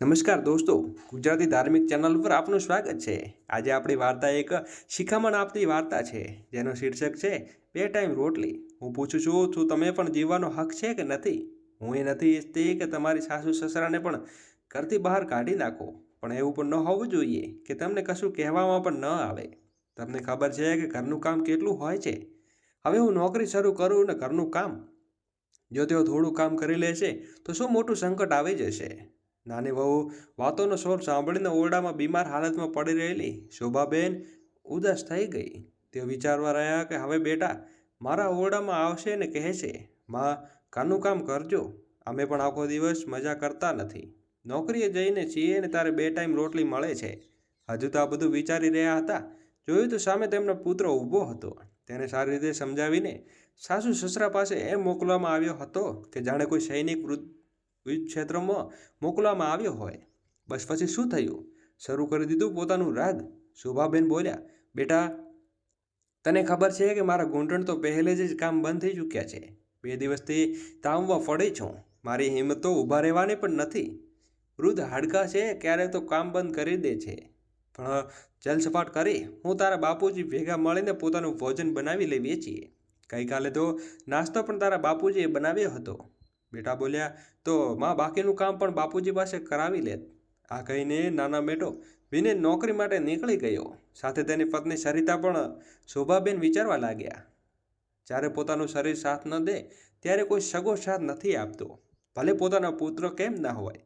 નમસ્કાર દોસ્તો, ગુજરાતી ધાર્મિક ચેનલ પર આપનું સ્વાગત છે. આજે આપણી વાર્તા એક શિખામણ આપતી વાર્તા છે, જેનો શીર્ષક છે, બે ટાઈમ રોટલી. હું પૂછું છું શું તમે પણ જીવવાનો હક છે કે નથી? હું એ નથી ઈચ્છતી કે તમારી સાસુ સસરાને પણ ઘરથી બહાર કાઢી નાખો, પણ એવું પણ ન હોવું જોઈએ કે તમને કશું કહેવામાં પણ ન આવે. તમને ખબર છે કે ઘરનું કામ કેટલું હોય છે. હવે હું નોકરી શરૂ કરું ને ઘરનું કામ. જો તેઓ થોડું કામ કરી લેશે, તો શું મોટું સંકટ આવી જશે? નાની વહુ વાતોનો સ્વર સાંભળીને ઓરડામાં બીમાર હાલતમાં પડી રહેલી શોભાબેન ઉદાસ થઈ ગઈ. તેઓ વિચારવા રહ્યા કે, હવે બેટા, મારા ઓરડામાં આવશે ને કહે છે માં, કાનું કામ કરજો. અમે પણ આખો દિવસ મજા કરતા નથી. નોકરીએ જઈને છીએ ને તારે બે ટાઈમ રોટલી મળે છે. હજુ તો આ બધું વિચારી રહ્યા હતા. જોયું તો સામે તેમનો પુત્ર ઊભો હતો. તેને સારી રીતે સમજાવીને સાસુ સસરા પાસે એમ મોકલવામાં આવ્યો હતો કે, જાણે કોઈ સૈનિક વૃદ્ધ યુદ્ધ ક્ષેત્રમાં મોકલવામાં આવ્યો હોય. બસ પછી શું થયું? શરૂ કરી દીધું પોતાનું રાગ શોભાબેન બોલ્યા, બેટા, તને ખબર છે કે મારા ઘૂંટણ તો પહેલે જ કામ બંધ થઈ ચૂક્યા છે. બે દિવસથી તાવમાં ફળે છું. મારી હિંમત તો ઊભા રહેવાની પણ નથી. વૃદ્ધ હાડકા છે ક્યારેક તો કામ બંધ કરી દે છે. પણ જલસપાટ કરી, હું તારા બાપુજી ભેગા મળીને પોતાનું ભોજન બનાવી લેવીએ છીએ. ગઈકાલે તો નાસ્તો પણ તારા બાપુજીએ બનાવ્યો હતો. બેટા બોલ્યા, તો માં બાકીનું કામ પણ બાપુજી પાસે કરાવી લેત. આ કહીને નાના બેટો વિને નોકરી માટે નીકળી ગયો. સાથે તેની પત્ની સરિતા પણ શોભાબેન વિચારવા લાગ્યા. જ્યારે પોતાનું શરીર સાથ ન દે, ત્યારે કોઈ સગો સાથ નથી આપતો. ભલે પોતાના પુત્ર કેમ ના હોય.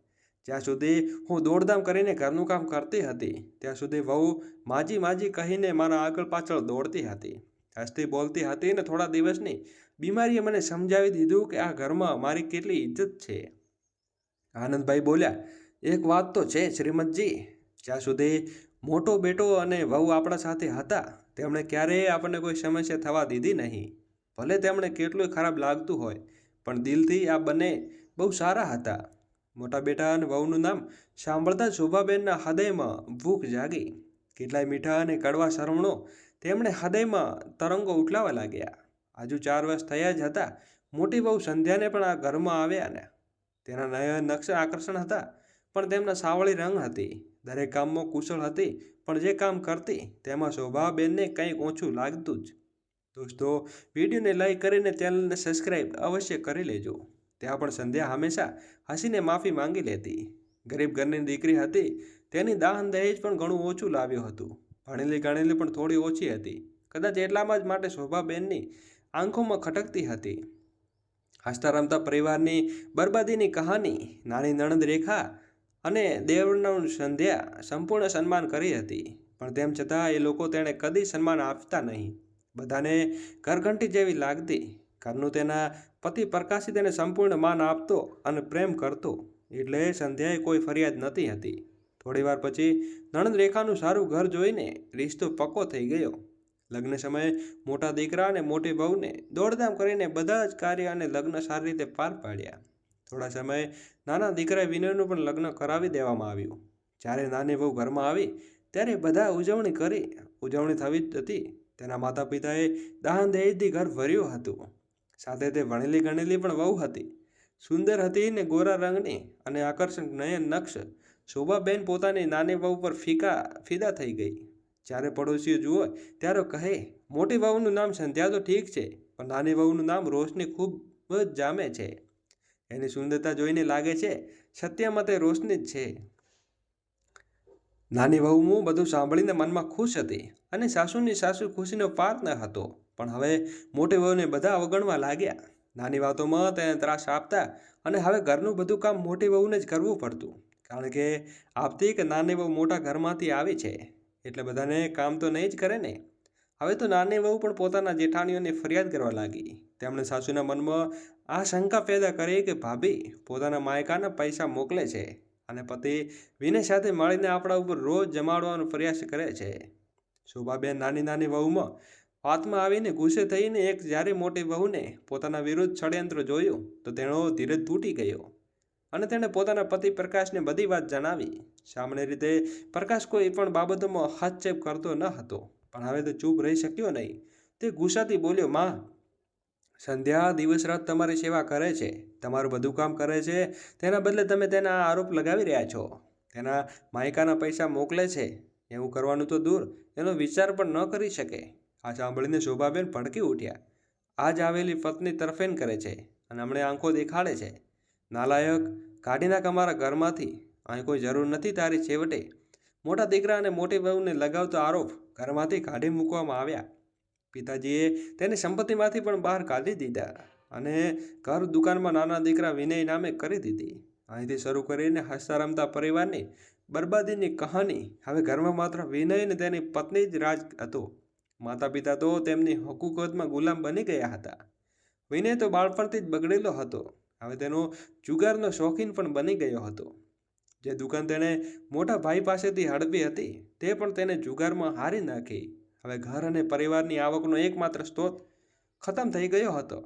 જ્યાં સુધી હું દોડધામ કરીને ઘરનું કામ કરતી હતી, ત્યાં સુધી વહુ માજી માજી કહીને મારા આગળ પાછળ દોડતી હતી. હસતી બોલતી હતી ને થોડા દિવસની બીમારીએ મને સમજાવી દીધું કે આ ઘરમાં મારી કેટલી ઇજ્જત છે. આનંદભાઈ બોલ્યા, એક વાત તો છે શ્રીમદજી, જ્યાં સુધી મોટો બેટો અને વહુ આપણા સાથે હતા, તેમણે ક્યારેય આપણને કોઈ સમસ્યા થવા દીધી નહીં. ભલે તેમણે કેટલું ખરાબ લાગતું હોય, પણ દિલથી આ બંને બહુ સારા હતા. મોટા બેટા અને વહુનું નામ સાંભળતા શોભાબેનના હૃદયમાં ભૂખ જાગી. કેટલાય મીઠા અને કડવા શરમણો તેમણે હૃદયમાં તરંગો ઉઠલાવા લાગ્યા. હજુ ચાર વર્ષ થયા જ હતા. મોટી બહુ સંધ્યાને પણ આ ઘરમાં આવ્યા ને. તેના નયન નક્ષ આકર્ષણ હતા, પણ તેમના સાવળી રંગ હતી. દરેક કામમાં કુશળ હતી, પણ જે કામ કરતી, તેમાં શોભાબેનને કંઈક ઓછું લાગતું જ. દોસ્તો, વિડીયોને લાઈક કરીને ચેનલને સબસ્ક્રાઈબ અવશ્ય કરી લેજો. ત્યાં પણ સંધ્યા હંમેશા હસીને માફી માંગી લેતી. ગરીબ ઘરની દીકરી હતી, તેની દાહન દહેજ પણ ઘણું ઓછું લાવ્યું હતું. ભણેલી ગણેલી પણ થોડી ઓછી હતી. કદાચ એટલામાં જ માટે શોભાબેનની આંખોમાં ખટકતી હતી. હસતા રમતા પરિવારની બરબાદીની કહાની, નાની નણંદ રેખા અને દેવનું સંધ્યા સંપૂર્ણ સન્માન કરી હતી. પણ તેમ છતાં એ લોકો તેણે કદી સન્માન આપતા નહીં. બધાને ઘરઘંટી જેવી લાગતી. ઘરનું તેના પતિ પ્રકાશી તેને સંપૂર્ણ માન આપતો અને પ્રેમ કરતો. એટલે સંધ્યાએ કોઈ ફરિયાદ નહોતી હતી. થોડીવાર પછી નણંદ રેખાનું સારું ઘર જોઈને રિશ્તો પક્કો થઈ ગયો. લગ્ન સમયે મોટા દીકરા અને મોટી બહુને દોડધામ કરીને બધા જ કાર્ય અને લગ્ન સારી રીતે પાર પાડ્યા. થોડા સમયે નાના દીકરા વિનયનું પણ લગ્ન કરાવી દેવામાં આવ્યું. જ્યારે નાની બહુ ઘરમાં આવી, ત્યારે બધા ઉજવણી કરી, ઉજવણી થવી જ હતી. તેના માતા પિતાએ દાન દહેજથી ઘર ભર્યું હતું. સાથે તે ભણેલી ગણેલી પણ વહુ હતી. સુંદર હતી ને ગોરા રંગની અને આકર્ષક નયન નક્ષ શોભાબેન પોતાની નાની વહુ પર ફીકા, ફિદા થઈ ગઈ. જ્યારે પડોશીઓ જુઓ, ત્યારે કહે, મોટી વહુનું નામ સંધ્યા તો ઠીક છે, પણ નાની વહુનું નામ રોશની ખૂબ જ જામે છે. એની સુંદરતા જોઈને લાગે છે સત્યમાં તે રોશની જ છે. નાની વહુનું બધું સાંભળીને મનમાં ખુશ હતી અને સાસુની સાસુ ખુશીનો પાર ન હતો, પણ હવે મોટી વહુને બધા અવગણવા લાગ્યા. નાની વાતોમાં તેને ત્રાસ આપતા અને હવે ઘરનું બધું કામ મોટી વહુને જ કરવું પડતું, કારણ કે આપતી કે નાની વહુ મોટા ઘરમાંથી આવી છે. એટલે બધાને કામ તો નહીં જ કરે ને? હવે તો નાની વહુ પણ પોતાના જેઠાણીઓને ફરિયાદ કરવા લાગી. તેમણે સાસુના મનમાં આ શંકા પેદા કરી કે ભાભી, પોતાના માયકાના પૈસા મોકલે છે અને પતિ વિનય સાથે મળીને આપણા ઉપર રોજ જમાડવાનો પ્રયાસ કરે છે. શોભાબેન નાની નાની વહુમાં વાતમાં આવીને ગુસ્સે થઈને એક જ્યારે મોટી વહુને પોતાના વિરુદ્ધ ષડયંત્ર જોયું તો તેનો ધીરજ તૂટી ગયો. અને તેણે પોતાના પતિ પ્રકાશને બધી વાત જણાવી. સામાન્ય રીતે પ્રકાશ કોઈ પણ બાબતોમાં હસ્તક્ષેપ કરતો ન હતો, પણ હવે તો ચૂપ રહી શક્યો નહીં. તે ગુસ્સાથી બોલ્યો, માં, સંધ્યા દિવસ રાત તમારી સેવા કરે છે, તમારું બધું કામ કરે છે, તેના બદલે તમે તેના આરોપ લગાવી રહ્યા છો. તેના માયકાના પૈસા મોકલે છે, એવું કરવાનું તો દૂર, એનો વિચાર પણ ન કરી શકે. આ સાંભળીને શોભાબેન ભડકી ઉઠ્યા. આજ આવેલી પત્ની તરફેણ કરે છે અને હમણે આંખો દેખાડે છે. નાલાયક, કાઢી નાખ અમારા ઘરમાંથી. અહીં કોઈ જરૂર નથી તારી છેવટે. મોટા દીકરા અને મોટી વહુને લગાવતો આરોપ ઘરમાંથી કાઢી મૂકવામાં આવ્યા. પિતાજીએ તેની સંપત્તિમાંથી પણ બહાર કાઢી દીધા અને ઘર દુકાનમાં નાના દીકરા વિનય નામે કરી દીધી. અહીંથી શરૂ કરીને હસતા રમતા પરિવારની બરબાદીની કહાની હવે ઘરમાં માત્ર વિનય અને તેની પત્ની જ રાજ હતો. માતા પિતા તો તેમની હકુકતમાં ગુલામ બની ગયા હતા. વિનય તો બાળપણથી જ બગડેલો હતો. હવે તેનો જુગારનો શોખીન પણ બની ગયો હતો. જે દુકાન તેણે મોટા ભાઈ પાસેથી હડપી હતી, તે પણ તેને જુગારમાં હારી નાખી. હવે ઘર અને પરિવારની આવકનો એકમાત્ર સ્ત્રોત ખતમ થઈ ગયો હતો.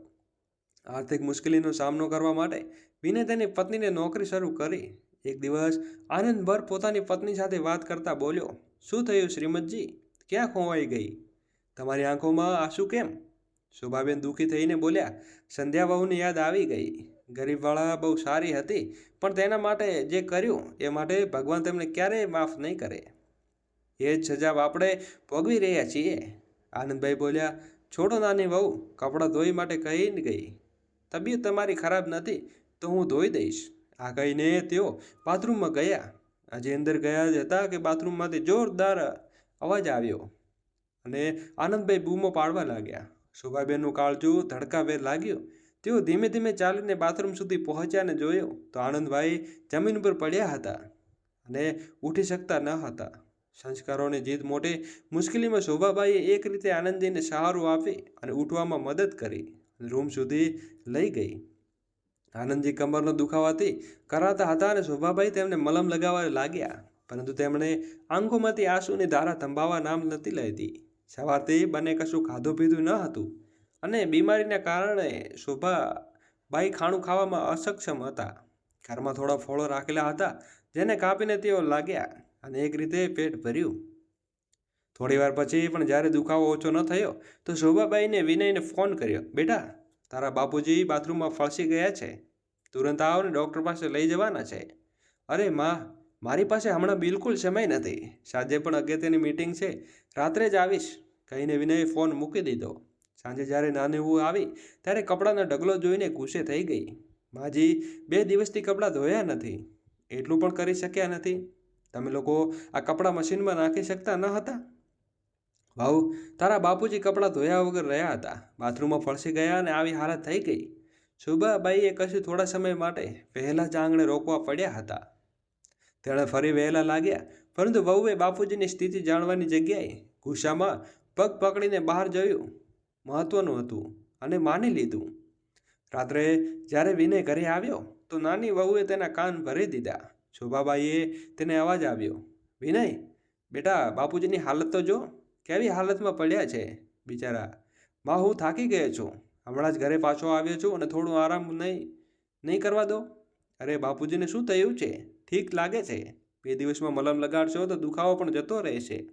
આર્થિક મુશ્કેલીનો સામનો કરવા માટે વિનય તેની પત્નીને નોકરી શરૂ કરી. એક દિવસ આનંદભર પોતાની પત્ની સાથે વાત કરતા બોલ્યો, શું થયું શ્રીમદજી ક્યાં ખોવાઈ ગઈ? તમારી આંખોમાં આંસુ કેમ? શોભાબેન દુઃખી થઈને બોલ્યા, સંધ્યા બહુની યાદ આવી ગઈ. ગરીબવાળા બહુ સારી હતી, પણ તેના માટે જે કર્યું, એ માટે ભગવાન તેમને ક્યારેય માફ નહીં કરે. એ જ સજા આપણે ભોગવી રહ્યા છીએ. આનંદભાઈ બોલ્યા, છોડો નાની વહુ, કપડાં ધોઈ માટે કહીને ગઈ. તબિયત તમારી ખરાબ નથી, તો હું ધોઈ દઈશ. આ કહીને તેઓ બાથરૂમમાં ગયા. આજે અંદર ગયા જ હતા કે બાથરૂમમાંથી જોરદાર અવાજ આવ્યો. અને આનંદભાઈ બૂમો પાડવા લાગ્યા. શોભાબેનનું કાળજું ધડકાભેર લાગ્યું. તેઓ ધીમે ધીમે ચાલીને બાથરૂમ સુધી પહોંચ્યા અને જોયું તો આનંદભાઈ જમીન પર પડ્યા હતા અને ઉઠી શકતા ન હતા. સંસ્કારોની જીત મોટી મુશ્કેલીમાં શોભાબાઈએ એક રીતે આનંદજીને સહારો આપી અને ઉઠવામાં મદદ કરી. રૂમ સુધી લઈ ગઈ. આનંદજી કમરનો દુખાવાથી કરાતા હતા અને શોભાબાઈ તેમને મલમ લગાવવા લાગ્યા, પરંતુ તેમણે આંખોમાંથી આંસુની ધારા થંભાવવા નામ નથી લેતી. સવારથી બંને કશું ખાધું પીધું ન હતું. અને બીમારીના કારણે શોભાબાઈ ખાણું ખાવામાં અસક્ષમ હતા. ઘરમાં થોડા ફળો રાખેલા હતા, જેને કાપીને તેઓ લાગ્યા અને એક રીતે પેટ ભર્યું. થોડી વાર પછી પણ જ્યારે દુખાવો ઓછો ન થયો, તો શોભાબાઈને વિનયને ફોન કર્યો, બેટા, તારા બાપુજી બાથરૂમમાં ફળસી ગયા છે. તુરંત આવો ને ડૉક્ટર પાસે લઈ જવાના છે. અરે, માં, મારી પાસે હમણાં બિલકુલ સમય નથી. સાંજે પણ અગત્યની મીટિંગ છે. રાત્રે જ આવીશ. કહીને વિનયે ફોન મૂકી દીધો. સાંજે જ્યારે નાની હું આવી, ત્યારે કપડાનો ઢગલો જોઈને ગુસ્સે થઈ ગઈ. માજી, બે દિવસથી કપડાં ધોયા નથી. એટલું પણ કરી શક્યા નથી. તમે લોકો આ કપડાં મશીનમાં નાખી શકતા ન હતા? ભાઉ તારા બાપુજી કપડાં ધોયા વગર રહ્યા હતા. બાથરૂમમાં ફળસી ગયા અને આવી હાલત થઈ ગઈ. શુભાબાઈએ કશું થોડા સમય માટે વહેલા જ આંગણે રોકવા પડ્યા હતા. તેણે ફરી વહેલા લાગ્યા. પરંતુ વહુએ બાપુજીની સ્થિતિ જાણવાની જગ્યાએ ગુસ્સામાં પગ પકડીને બહાર જોયું. મહત્વનું હતું અને માની લીધું. રાત્રે જ્યારે વિનય ઘરે આવ્યો, તો નાની વહુએ તેના કાન ભરી દીધા. શોભાબાઈએ તેને અવાજ આવ્યો વિનય, બેટા, બાપુજીની હાલત તો જો, કેવી હાલતમાં પડ્યા છે? બિચારા, માં હું થાકી ગયો છું. હમણાં જ ઘરે પાછો આવ્યો છું અને થોડું આરામ નહીં નહીં કરવા દો. અરે, બાપુજીને શું થયું છે? ઠીક લાગે છે. બે દિવસમાં મલમ લગાડશો તો દુખાવો પણ જતો રહેશે.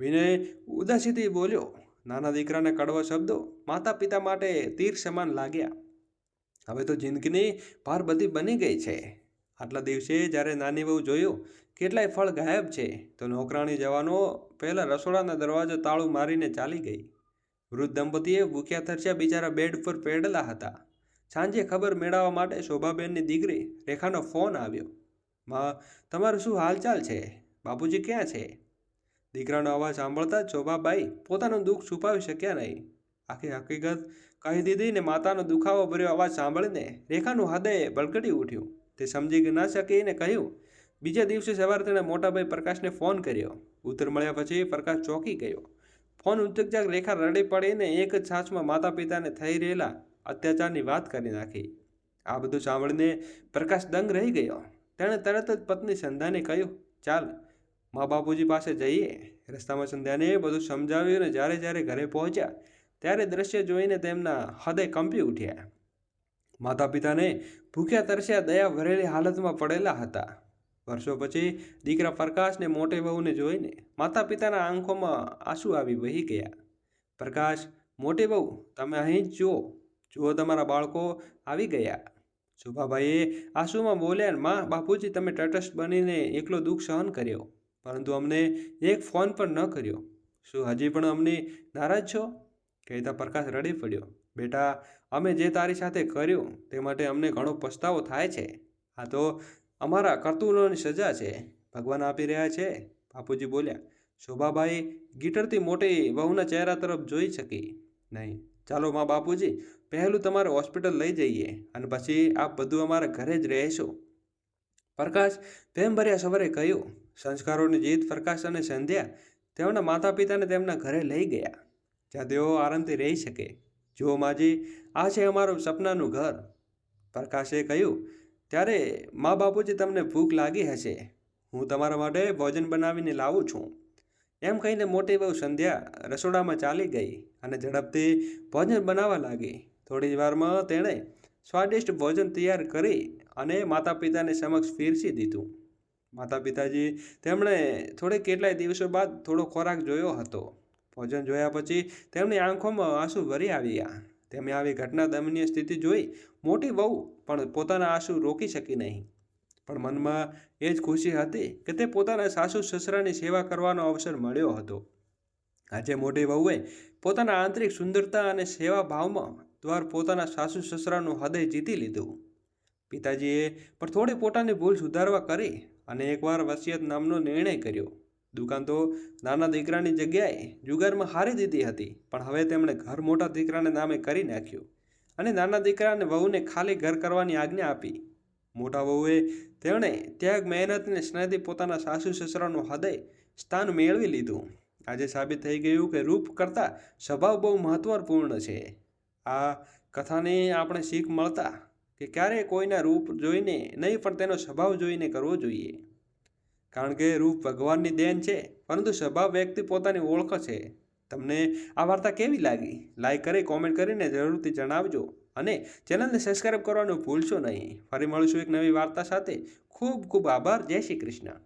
વિનય ઉદાસીથી બોલ્યો નાના દીકરાના કડવા શબ્દો માતા પિતા માટે તીર સમાન લાગ્યા. હવે તો જિંદગીની પાર બધી બની ગઈ છે. આટલા દિવસે જ્યારે નાની બહુ જોયું કેટલાય ફળ ગાયબ છે, તો નોકરાણી જવાનો પહેલાં રસોડાના દરવાજો તાળું મારીને ચાલી ગઈ. વૃદ્ધ દંપતીએ ભૂખ્યા થરસ્યા બિચારા બેડ પર પેડલા હતા. સાંજે ખબર મેળવવા માટે શોભાબેનની દીકરી રેખાનો ફોન આવ્યો. માં, તમારું શું હાલચાલ છે? બાપુજી ક્યાં છે? દીકરાનો અવાજ સાંભળતા શોભાબાઈ પોતાનું દુઃખ છુપાવી શક્યા નહીં. આખી હકીકત કહી દીધી ને માતાનો દુખાવો ભર્યો અવાજ સાંભળીને રેખાનું હૃદય બળગડી ઉઠ્યું. તે સમજી ન શકીને કહ્યું, બીજા દિવસે સવારે તેણે મોટાભાઈ પ્રકાશને ફોન કર્યો. ઉત્તર મળ્યા પછી પ્રકાશ ચોંકી ગયો. ફોન ઉદ્યોગજાક રેખા રડી પડીને એક જ સાચમાં માતા પિતાને થઈ રહેલા અત્યાચારની વાત કરી નાખી. આ બધું સાંભળીને પ્રકાશ દંગ રહી ગયો. તેણે તરત જ પત્ની સંધાને કહ્યું, ચાલ મા બાપુજી પાસે જઈએ, રસ્તામાં સંધ્યાને બધું સમજાવ્યું અને જ્યારે જ્યારે ઘરે પહોંચ્યા, ત્યારે દ્રશ્ય જોઈને તેમના હૃદય કંપી ઉઠ્યા. માતા પિતાને ભૂખ્યા તરસ્યા દયા ભરેલી હાલતમાં પડેલા હતા. વર્ષો પછી દીકરા પ્રકાશને મોટે બહુને જોઈને માતા પિતાના આંખોમાં આંસુ આવી વહી ગયા. પ્રકાશ, મોટે બહુ, તમે અહીં જ જુઓ. જુઓ તમારા બાળકો આવી ગયા. શુભાભાઈએ આંસુમાં બોલ્યા "ને માં બાપુજી તમે તટસ્થ બનીને એકલો દુઃખ સહન કર્યો. પરંતુ અમને એક ફોન પણ ન કર્યો. શું હજી પણ અમને નારાજ છો? કહેતા પ્રકાશ રડી પડ્યો. બેટા, અમે જે તારી સાથે કર્યું તે માટે અમને ઘણો પસ્તાવો થાય છે. આ તો અમારા કરતૂલોની સજા છે. ભગવાન આપી રહ્યા છે. બાપુજી બોલ્યા, શોભાબાઈ ગીટરથી મોટી વહુના ચહેરા તરફ જોઈ શકી. નહીં. ચાલો મા બાપુજી, પહેલું તમારે હોસ્પિટલ લઈ જઈએ અને પછી આપ બધું અમારા ઘરે જ રહેશો. પ્રકાશ પ્રેમભર્યા સવારે કહ્યું સંસ્કારોની જીત પ્રકાશ અને સંધ્યા તેમના માતા પિતાને તેમના ઘરે લઈ ગયા. જ્યાં તેઓ આરામથી રહી શકે. જુઓ માજી, આ છે અમારું સપનાનું ઘર, પ્રકાશે કહ્યું. ત્યારે મા બાપુજી તમને ભૂખ લાગી હશે. હું તમારા માટે ભોજન બનાવીને લાવું છું. એમ કહીને મોટી બહુ સંધ્યા રસોડામાં ચાલી ગઈ અને ઝડપથી ભોજન બનાવવા લાગી. થોડી જ વારમાં તેણે સ્વાદિષ્ટ ભોજન તૈયાર કરી અને માતા પિતાને સમક્ષ પીરસી દીધું. માતા પિતાજી તેમણે થોડે કેટલાય દિવસો બાદ થોડો ખોરાક જોયો હતો. ભોજન જોયા પછી તેમની આંખોમાં આંસુ ભરી આવ્યા. તેમણે આવી ઘટના દમનીય સ્થિતિ જોઈ મોટી બહુ પણ પોતાના આંસુ રોકી શકી નહીં. પણ મનમાં એ જ ખુશી હતી કે તે પોતાના સાસુ સસરાની સેવા કરવાનો અવસર મળ્યો હતો. આજે મોટી વહુએ પોતાના આંતરિક સુંદરતા અને સેવા ભાવમાં દ્વાર પોતાના સાસુ સસરાનું હૃદય જીતી લીધું. પિતાજીએ પણ થોડી પોતાની ભૂલ સુધારવા કરી અને એકવાર વસિયત નામનો નિર્ણય કર્યો. દુકાન તો નાના દીકરાની જગ્યાએ જુગારમાં હારી દીધી હતી, પણ હવે તેમણે ઘર મોટા દીકરાને નામે કરી નાખ્યું અને નાના દીકરાને વહુને ખાલી ઘર કરવાની આજ્ઞા આપી. મોટા વહુએ તેમણે ત્યાગ, મહેનત અને સ્નેહથી પોતાના સાસુ સસરાનું હૃદય સ્થાન મેળવી લીધું. આજે સાબિત થઈ ગયું કે રૂપ કરતાં સ્વભાવ બહુ મહત્વપૂર્ણ છે. આ કથાને આપણે શીખ મળતા કે ક્યારેય કોઈના રૂપ જોઈને નહીં, પણ તેનો સ્વભાવ જોઈને કરવો જોઈએ. કારણ કે રૂપ ભગવાનની દેન છે, પરંતુ સ્વભાવ વ્યક્તિ પોતાની ઓળખ છે. તમને આ વાર્તા કેવી લાગી? લાઈક કરી કોમેન્ટ કરીને જરૂરથી જણાવજો. અને ચેનલને સબસ્ક્રાઈબ કરવાનું ભૂલશો નહીં. ફરી મળીશું એક નવી વાર્તા સાથે. ખૂબ ખૂબ આભાર. જય શ્રી કૃષ્ણ.